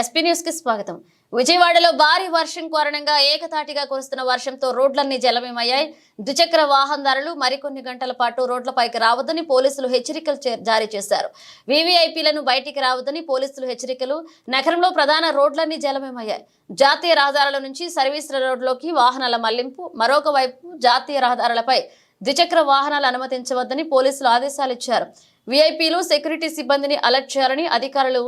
SP న్యూస్కి స్వాగతం. విజయవాడలో భారీ వర్షం కారణంగా ఏకతాటిగా కురుస్తున్న వర్షంతో రోడ్లన్నీ జలమయమయ్యాయి. ద్విచక్ర వాహనదారులు మరికొన్ని గంటల పాటు రోడ్లపైకి రావద్దని పోలీసులు హెచ్చరికలు జారీ చేశారు. వీవీఐపీలను బయటికి రావద్దని పోలీసులు హెచ్చరికలు. నగరంలో ప్రధాన రోడ్లన్నీ జలమయమయ్యాయి. జాతీయ రహదారుల నుంచి సర్వీసుల రోడ్లోకి వాహనాల మళ్ళింపు మరొక వైపు జాతీయ రహదారులపై ద్విచక్ర వాహనాలు అనుమతించవద్దని పోలీసులు ఆదేశాలు ఇచ్చారు. వీఐపీలు సెక్యూరిటీ సిబ్బందిని అలర్ట్ చేయాలని అధికారులు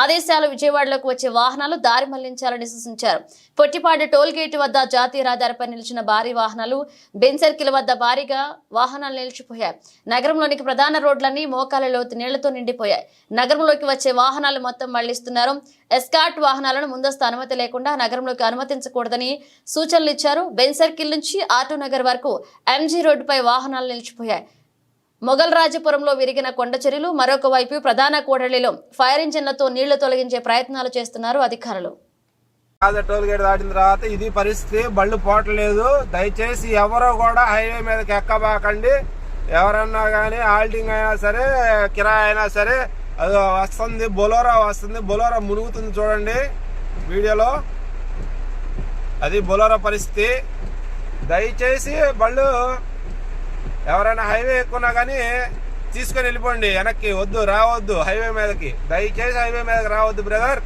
ఆదేశాలు విజయవాడలోకి వచ్చే వాహనాలు దారి మళ్ళించాలని సూచించారు. పొట్టిపాడు టోల్ గేట్ వద్ద జాతీయ రహదారిపై నిలిచిన భారీ వాహనాలు బెన్ సర్కిల్ వద్ద భారీగా వాహనాలు నిలిచిపోయాయి. నగరంలోనికి ప్రధాన రోడ్లన్నీ మోకాల లోతు నీళ్ళతో నిండిపోయాయి. నగరంలోకి వచ్చే వాహనాలు మొత్తం మళ్ళిస్తున్నారు. ఎస్కాట్ వాహనాలను ముందస్తు అనుమతి లేకుండా నగరంలోకి అనుమతించకూడదని సూచనలు ఇచ్చారు. బెన్ సర్కిల్ నుంచి ఆటో నగర్ వరకు ఎంజీ రోడ్డుపై వాహనాలు నిలిచిపోయాయి. మొఘల్ రాజపురంలో విరిగిన కొండ చర్యలు మరొక వైపు ప్రధాన కూడలిలో ఫైర్ ఇంజిన్లతో నీళ్ళు తొలగించే ప్రయత్నాలు చేస్తున్నారు అధికారులు. టోల్ గేట్ దాటిన తర్వాత ఇది పరిస్థితి. బళ్ళు పోవట్లేదు. దయచేసి ఎవరో కూడా హైవే మీదకి ఎక్కబాకండి. ఎవరన్నా కానీ ఆల్టింగ్ అయినా సరే కిరాయి అయినా సరే అది వస్తుంది బొలోరా వస్తుంది. బొలోరా మునుగుతుంది చూడండి వీడియోలో. అది బొలోరా పరిస్థితి. దయచేసి బళ్ళు ఎవరైనా హైవే ఎక్కున్నా కానీ తీసుకొని వెళ్ళిపోండి వెనక్కి. వద్దు రావద్దు హైవే మీదకి. దయచేసి హైవే మీదకి రావద్దు బ్రదర్.